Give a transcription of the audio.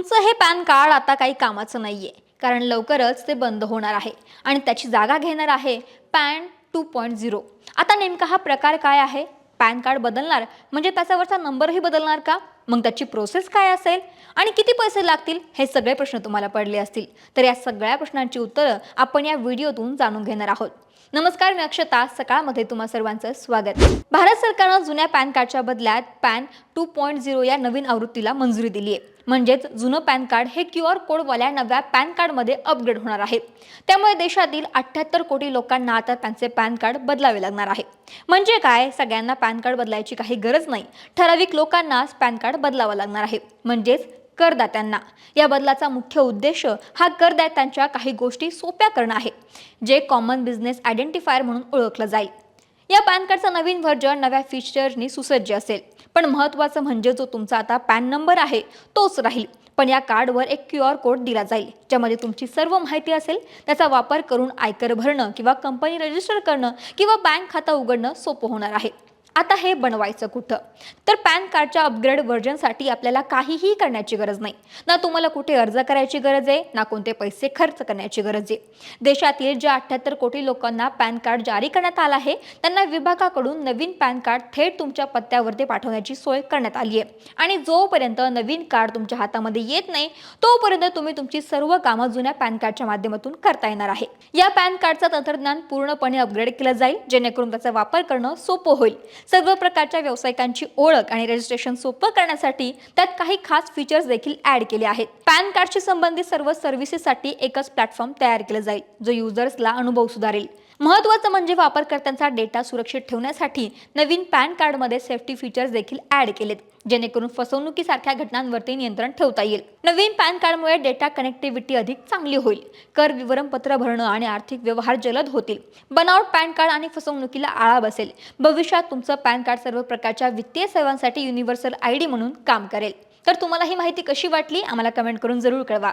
तुमचं हे pan card आता काही कामाचं नाही आहे कारण लवकरच ते बंद होणार आहे. आणि त्याची जागा घेणार आहे पॅन टू पॉईंट झिरो. आता नेमका हा प्रकार काय आहे? पॅन कार्ड बदलणार? म्हणजे त्याच्यावरचा नंबरही बदलणार का? मग त्याची प्रोसेस काय असेल? आणि किती पैसे लागतील? हे सगळे प्रश्न तुम्हाला पडले असतील. तर या सगळ्या प्रश्नांची उत्तरं आपण या व्हिडिओतून जाणून घेणार आहोत. नमस्कार मी अक्षता. सकाळमध्ये तुम्हा सर्वांचं स्वागत. भारत सरकारनं जुन्या पॅन कार्डच्या बदल्यात पॅन टू पॉईंट झिरो या नवीन आवृत्तीला मंजुरी दिली आहे म्हणजेच जुनं पॅन कार्ड हे क्यू आर कोडवाल्या नव्या पॅन कार्डमध्ये अपग्रेड होणार आहे. त्यामुळे देशातील अठ्ठ्याहत्तर कोटी लोकांना आता त्यांचे पॅन कार्ड बदलावे लागणार आहे. म्हणजे काय? सगळ्यांना पॅन कार्ड बदलायची काही गरज नाही. ठराविक लोकांनाच पॅन कार्ड बदलावं लागणार आहे. म्हणजेच करदात्यांना. या बदलाचा मुख्य उद्देश हा करदात्यांच्या काही गोष्टी सोप्या करणं आहे जे कॉमन बिझनेस आयडेंटिफायर म्हणून ओळखलं जाईल. या पॅन कार्डचा नवीन व्हर्जन नव्या फीचरनी सुसज्ज असेल. पण महत्त्वाचं म्हणजे जो तुमचा आता पॅन नंबर आहे तोच राहील. पण या कार्डवर एक क्यू आर कोड दिला जाईल ज्यामध्ये तुमची सर्व माहिती असेल त्याचा वापर करून आयकर भरणं किंवा कंपनी रजिस्टर करणं किंवा बँक खाता उघडणं सोपं होणार आहे. आता हे बनवायचं कुठं? तर पॅन कार्डच्या अपग्रेड व्हर्जनसाठी आपल्याला काहीही करण्याची गरज नाही. ना तुम्हाला कुठे अर्ज करायची गरज आहे ना कोणते पैसे खर्च करण्याची गरज आहे. देशातील ज्या अठ्ठ्याहत्तर कोटी लोकांना पॅन कार्ड जारी करण्यात आलं आहे त्यांना विभागाकडून नवीन पॅन कार्ड थेट तुमच्या पत्त्यावरती पाठवण्याची सोय करण्यात आली आहे. आणि जोपर्यंत नवीन कार्ड तुमच्या हातामध्ये येत नाही तोपर्यंत तुम्ही तुमची सर्व कामं जुन्या पॅन कार्डच्या माध्यमातून करता येणार आहे. या पॅन कार्डचं तंत्रज्ञान पूर्णपणे अपग्रेड केलं जाईल जेणेकरून त्याचा वापर करणं सोपं होईल. सर्व प्रकारच्या व्यावसायिकांची ओळख आणि रजिस्ट्रेशन सोपं करण्यासाठी त्यात काही खास फीचर्स देखील ऍड केले आहेत. पॅन कार्डशी संबंधित सर्व सर्व्हिसेससाठी एकच प्लॅटफॉर्म तयार केलं जाईल जो युजर्सला अनुभव सुधारेल. महत्त्वाचं म्हणजे वापरकर्त्यांचा डेटा सुरक्षित ठेवण्यासाठी नवीन पॅन कार्डमध्ये सेफ्टी फीचर्स देखील ॲड केलेत जेणेकरून फसवणुकीसारख्या घटनांवरती नियंत्रण ठेवता येईल. नवीन पॅन कार्डमुळे डेटा कनेक्टिव्हिटी अधिक चांगली होईल. कर विवरणपत्र भरणं आणि आर्थिक व्यवहार जलद होतील. बनावट पॅन कार्ड आणि फसवणुकीला आळा बसेल. भविष्यात तुमचं पॅन कार्ड सर्व प्रकारच्या वित्तीय सेवांसाठी युनिव्हर्सल आय डी म्हणून काम करेल. तर तुम्हाला ही माहिती कशी वाटली? आम्हाला कमेंट करून जरूर कळवा.